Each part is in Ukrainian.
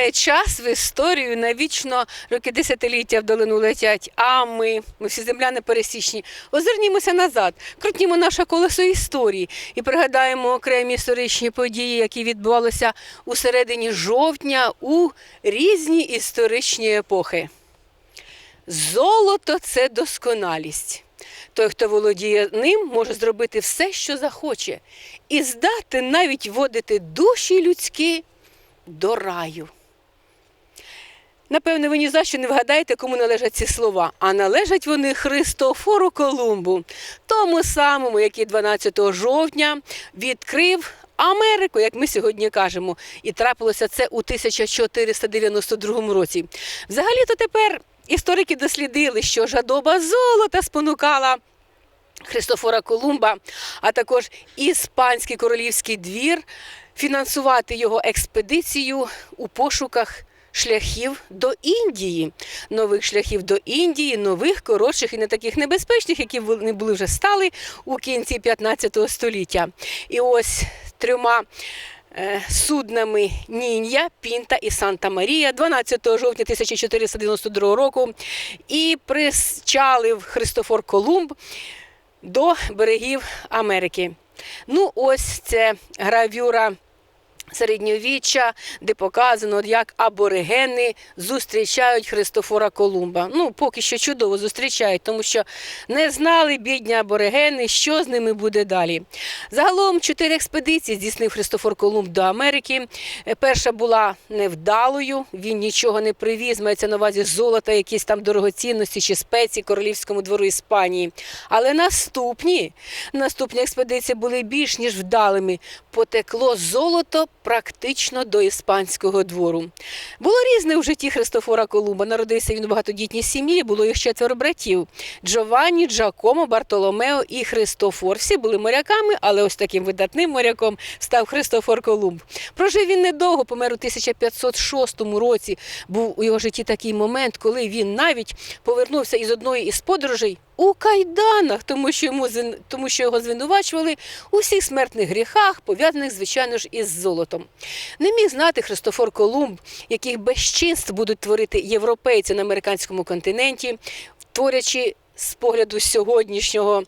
було. Час в історію, навічно роки десятиліття в долину летять. А ми, ми всі земляни пересічні, озирнімося назад, крутнімо наше колесо історії і пригадаємо окремі історичні події, які відбувалися у середині жовтня у різні історичні епохи. Золото це досконалість. Той, хто володіє ним, може зробити все, що захоче, і здати навіть водити душі людські до раю. Напевне, ви ні за що не вгадаєте, кому належать ці слова. А належать вони Христофору Колумбу, тому самому, який 12 жовтня відкрив Америку, як ми сьогодні кажемо. І трапилося це у 1492 році. Взагалі-то тепер історики дослідили, що жадоба золота спонукала Христофора Колумба, а також іспанський королівський двір фінансувати його експедицію у пошуках шляхів до Індії, нових шляхів до Індії, нових, коротших і не таких небезпечних, які вони були вже стали у кінці 15 століття. І ось трьома е, суднами Нінья, Пінта і Санта Марія 12 жовтня 1492 року і причалив Христофор Колумб до берегів Америки. Ну, ось це гравюра середньовіччя, де показано, як аборигени зустрічають Христофора Колумба. Ну, поки що чудово зустрічають, тому що не знали бідні аборигени, що з ними буде далі. Загалом чотири експедиції здійснив Христофор Колумб до Америки. Перша була невдалою, він нічого не привіз, мається на увазі золота, якісь там дорогоцінності чи спеції королівському двору Іспанії. Але наступні, наступні експедиції були більш ніж вдалими. Потекло золото практично до іспанського двору. Було різне в житті Христофора Колумба. Народився він у багатодітній сім'ї, було їх четверо братів: Джованні, Джакомо, Бартоломео і Христофор. Всі були моряками, але ось таким видатним моряком став Христофор Колумб. Прожив він недовго, помер у 1506 році. Був у його житті такий момент, коли він навіть повернувся із одної із подорожей у кайданах, тому що йому тому що його звинувачували у всіх смертних гріхах, пов'язаних, звичайно ж, із золотом. Не міг знати Христофор Колумб, яких безчинств будуть творити європейці на американському континенті, творячи з погляду сьогоднішнього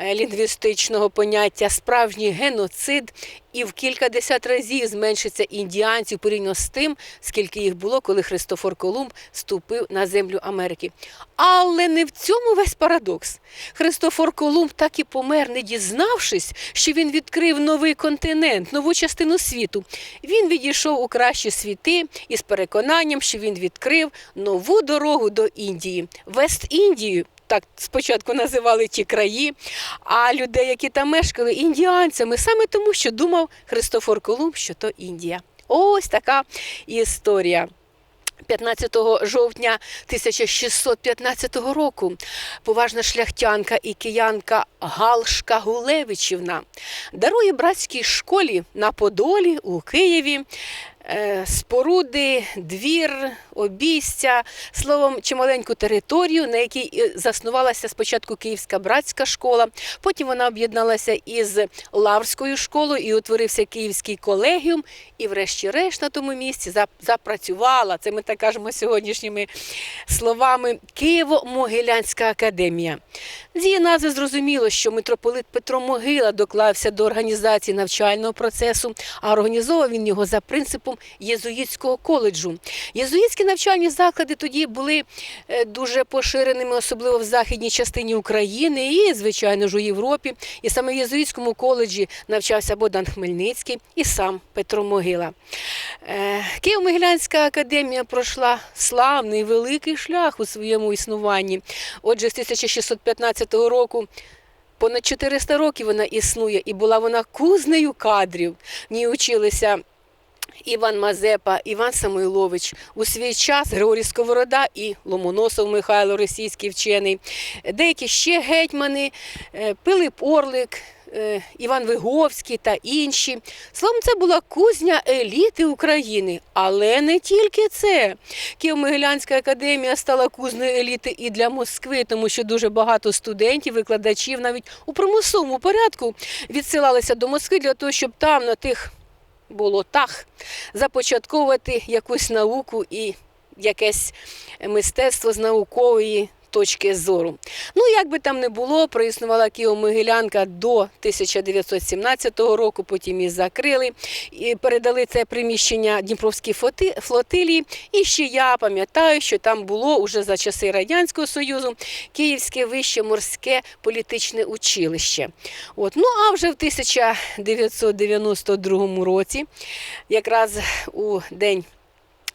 лінгвістичного поняття справжній геноцид і в кількадесят разів зменшиться індіанців порівняно з тим, скільки їх було, коли Христофор Колумб ступив на землю Америки. Але не в цьому весь парадокс. Христофор Колумб так і помер, не дізнавшись, що він відкрив новий континент, нову частину світу. Він відійшов у кращі світи із переконанням, що він відкрив нову дорогу до Індії, Вест-Індію. Так спочатку називали ті краї, а людей, які там мешкали, індіанцями, саме тому, що думав Христофор Колумб, що то Індія. Ось така історія. 15 жовтня 1615 року поважна шляхтянка і киянка Галшка Гулевичівна дарує братській школі на Подолі у Києві споруди, двір, обійстя, словом, чималеньку територію, на якій е, заснувалася спочатку Київська братська школа, потім вона об'єдналася із Лаврською школою і утворився Київський колегіум, і, врешті-решт, на тому місці запрацювала, це ми так кажемо сьогоднішніми словами, Києво-Могилянська академія. З її назви зрозуміло, що митрополит Петро Могила доклався до організації навчального процесу, а організовував він його за принципом єзуїтського коледжу. Єзуїтські навчальні заклади тоді були е, дуже поширеними, особливо в західній частині України і, звичайно ж, у Європі. І саме в єзуїтському коледжі навчався Богдан Хмельницький і сам Петро Могила. Е, Києво-Могилянська академія пройшла славний великий шлях у своєму існуванні. Отже, з 1615 року. Понад 400 років вона існує, і була вона кузнею кадрів. В ній училися Іван Мазепа, Іван Самойлович, у свій час Григорій Сковорода і Ломоносов Михайло, російський вчений, деякі ще гетьмани, е, Пилип Орлик, е, Іван Виговський та інші. Словом, це була кузня еліти України. Але не тільки це. Києво-Могилянська академія стала кузнею еліти і для Москви, тому що дуже багато студентів, викладачів навіть у примусовому порядку відсилалися до Москви для того, щоб там на тих болотах започатковувати якусь науку і якесь мистецтво з наукової точки зору. Ну, як би там не було, проіснувала Києво-Могилянка до 1917 року, потім її закрили і передали це приміщення Дніпровській флотилії. І ще я пам'ятаю, що там було уже за часи Радянського Союзу Київське вище морське політичне училище. От. Ну а вже в 1992 році, якраз у день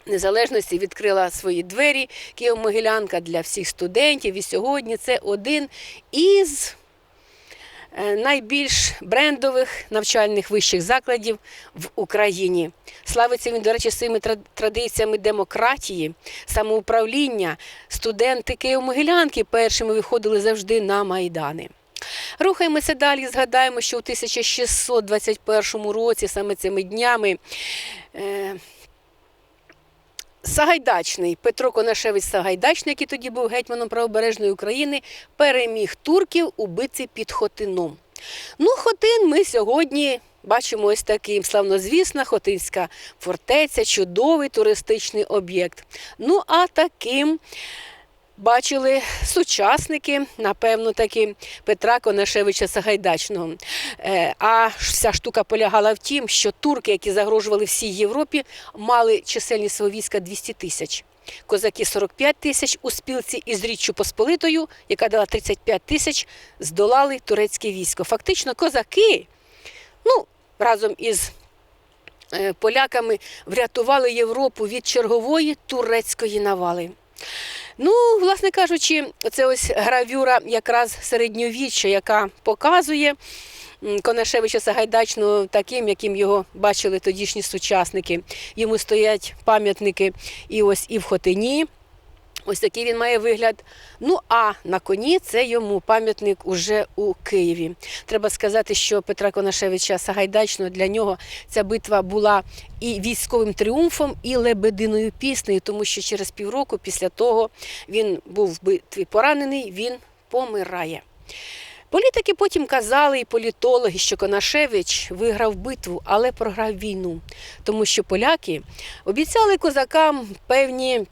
Незалежності відкрила свої двері Києво-Могилянка для всіх студентів. І сьогодні це один із е, найбільш брендових навчальних вищих закладів в Україні. Славиться він, до речі, своїми традиціями демократії, самоуправління. Студенти Києво-Могилянки першими виходили завжди на майдани. Рухаємося далі. Згадаємо, що у 1621 році, саме цими днями, е, Сагайдачний Петро Конашевич Сагайдачний, який тоді був гетьманом правобережної України, переміг турків у битці під Хотином. Ну, Хотин ми сьогодні бачимо ось таким славнозвісна Хотинська фортеця, чудовий туристичний об'єкт. Ну, а таким бачили сучасники, напевно, таки Петра Конашевича Сагайдачного. Е, А вся штука полягала в тім, що турки, які загрожували всій Європі, мали чисельність свого війська 200 тисяч. Козаки 45 тисяч у спілці із Річчю Посполитою, яка дала 35 тисяч, здолали турецьке військо. Фактично, козаки, ну, разом із е, поляками врятували Європу від чергової турецької навали. Ну, власне кажучи, це ось гравюра якраз середньовіччя, яка показує Конашевича Сагайдачного таким, яким його бачили тодішні сучасники. Йому стоять пам'ятники і ось і в Хотині. Ось такий він має вигляд. Ну а на коні це йому пам'ятник уже у Києві. Треба сказати, що Петра Конашевича Сагайдачного для нього ця битва була і військовим тріумфом, і лебединою піснею, тому що через півроку після того він був в битві поранений, він помирає. Політики потім казали, і політологи, що Конашевич виграв битву, але програв війну, тому що поляки обіцяли козакам певні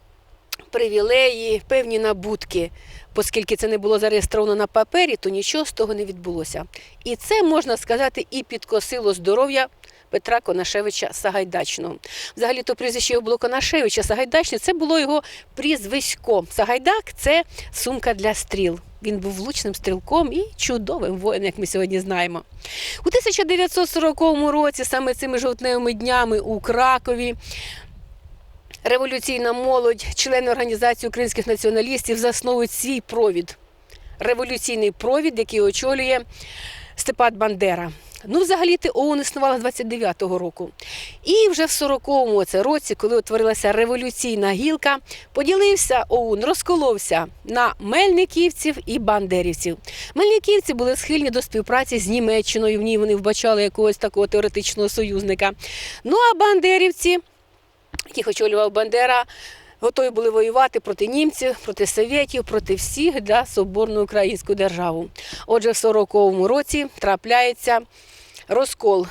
привілеї, певні набутки. Оскільки це не було зареєстровано на папері, то нічого з того не відбулося. І це можна сказати і підкосило здоров'я Петра Конашевича Сагайдачного. Взагалі, то прізвище його було Конашевича Сагайдачний, це було його прізвисько. Сагайдак це сумка для стріл. Він був влучним стрілком і чудовим воїном, як ми сьогодні знаємо. У 1940 році, саме цими жовтневими днями у Кракові, революційна молодь, члени організації українських націоналістів засновують свій провід. Революційний провід, який очолює Степан Бандера. Ну, взагалі, ти ООН існувала 29-го року. І вже в 40-му це році, коли утворилася революційна гілка, поділився ОУН, розколовся на мельниківців і бандерівців. Мельниківці були схильні до співпраці з Німеччиною. В ній вони вбачали якогось такого теоретичного союзника. Ну а бандерівці яких очолював Бандера, готові були воювати проти німців, проти совєтів, проти всіх для соборну українську державу. Отже, в 40-му році трапляється розкол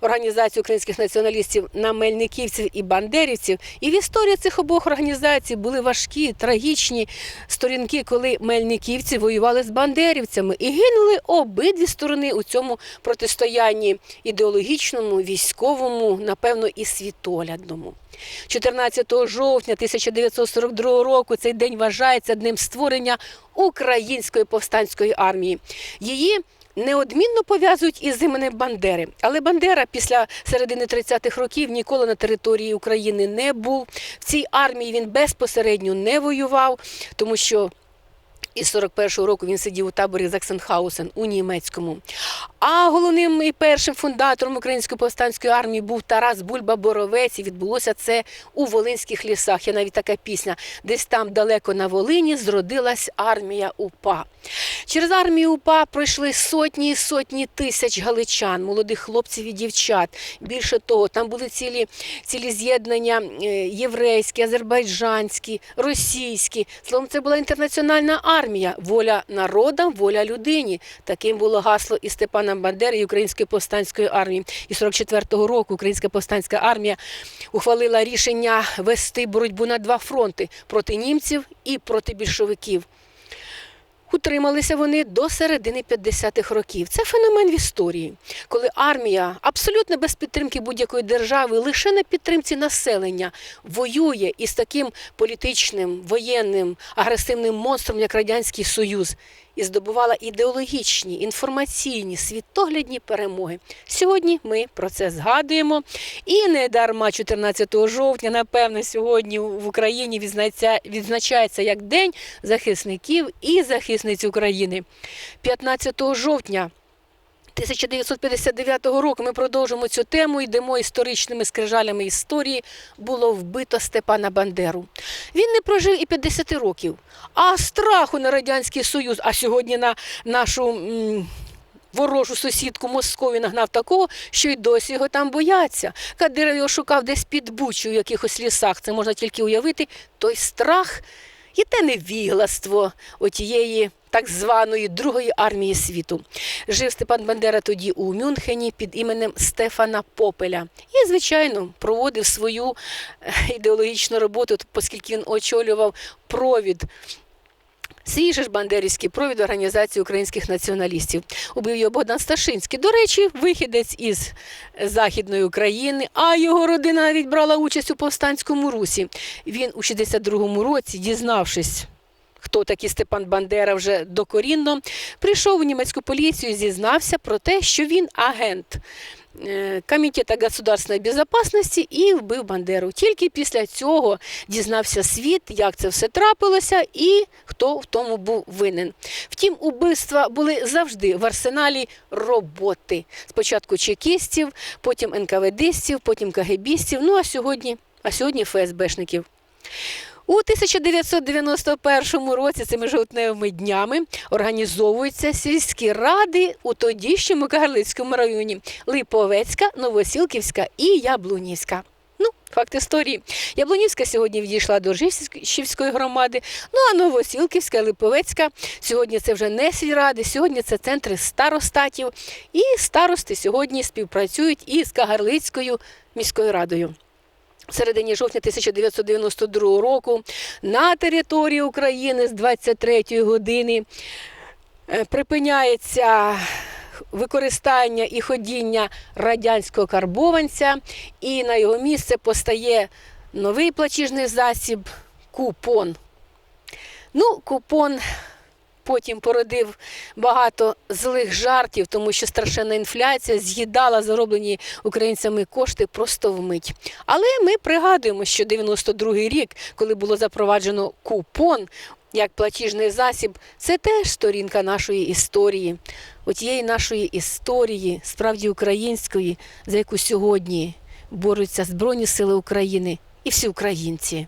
Організації українських націоналістів на мельниківців і бандерівців. І в історії цих обох організацій були важкі, трагічні сторінки, коли мельниківці воювали з бандерівцями і гинули обидві сторони у цьому протистоянні ідеологічному, військовому, напевно, і світоглядному. 14 жовтня 1942 року цей день вважається днем створення Української повстанської армії. Її неодмінно пов'язують із іменем Бандери. Але Бандера після середини 30-х років ніколи на території України не був. В цій армії він безпосередньо не воював, тому що із 41-го року він сидів у таборі Заксенхаусен у німецькому. А головним і першим фундатором української повстанської армії був Тарас Бульба Боровець. І відбулося це у Волинських лісах. Є навіть така пісня. Десь там далеко на Волині зродилась армія УПА. Через армію УПА пройшли сотні і сотні тисяч галичан, молодих хлопців і дівчат. Більше того, там були цілі, цілі з'єднання е, єврейські, азербайджанські, російські. Словом, це була інтернаціональна армія. Воля народам, воля людині. Таким було гасло і Степана Бандери, і Української повстанської армії. І 44-го року Українська повстанська армія ухвалила рішення вести боротьбу на два фронти проти німців і проти більшовиків. Утрималися вони до середини 50-х років. Це феномен в історії, коли армія абсолютно без підтримки будь-якої держави, лише на підтримці населення воює із таким політичним, воєнним, агресивним монстром, як Радянський Союз, і здобувала ідеологічні, інформаційні, світоглядні перемоги. Сьогодні ми про це згадуємо. І не дарма 14 жовтня, напевно, сьогодні в Україні відзначається, як День захисників і захисниць України. 15 жовтня. 1959 року ми продовжимо цю тему, йдемо історичними скрижалями історії. Було вбито Степана Бандеру. Він не прожив і 50 років, а страху на Радянський Союз, а сьогодні на нашу м, ворожу сусідку Москові нагнав такого, що й досі його там бояться. Кадиров його шукав десь під бучу в якихось лісах. Це можна тільки уявити. Той страх і те невігластво отієї так званої Другої армії світу. Жив Степан Бандера тоді у Мюнхені під іменем Стефана Попеля. І, звичайно, проводив свою е, ідеологічну роботу, оскільки він очолював провід. Свій же ж бандерівський провід організації українських націоналістів. Убив його Богдан Сташинський. До речі, вихідець із Західної України, а його родина навіть брала участь у повстанському русі. Він у 62-му році, дізнавшись, хто такий Степан Бандера вже докорінно, прийшов у німецьку поліцію, зізнався про те, що він агент. е, Комітету государственної безпечності і вбив Бандеру. Тільки після цього дізнався світ, як це все трапилося і хто в тому був винен. Втім, убивства були завжди в арсеналі роботи. Спочатку чекістів, потім НКВДстів, потім КГБістів, ну а сьогодні, а сьогодні ФСБшників. У 1991 році цими жовтневими днями організовуються сільські ради у тодішньому Кагарлицькому районі Липовецька, Новосілківська і Яблунівська. Ну, факт історії. Яблунівська сьогодні відійшла до Ржищівської громади, ну а Новосілківська, Липовецька сьогодні це вже не сільради, сьогодні це центри старостатів. І старости сьогодні співпрацюють із Кагарлицькою міською радою. В середині жовтня 1992 року на території України з 23-ї години е, припиняється використання і ходіння радянського карбованця, і на його місце постає новий платіжний засіб купон. Ну, купон потім породив багато злих жартів, тому що страшенна інфляція з'їдала зароблені українцями кошти просто вмить. Але ми пригадуємо, що 92-й рік, коли було запроваджено купон як платіжний засіб, це теж сторінка нашої історії, отієї нашої історії, справді української, за яку сьогодні борються Збройні Сили України і всі українці.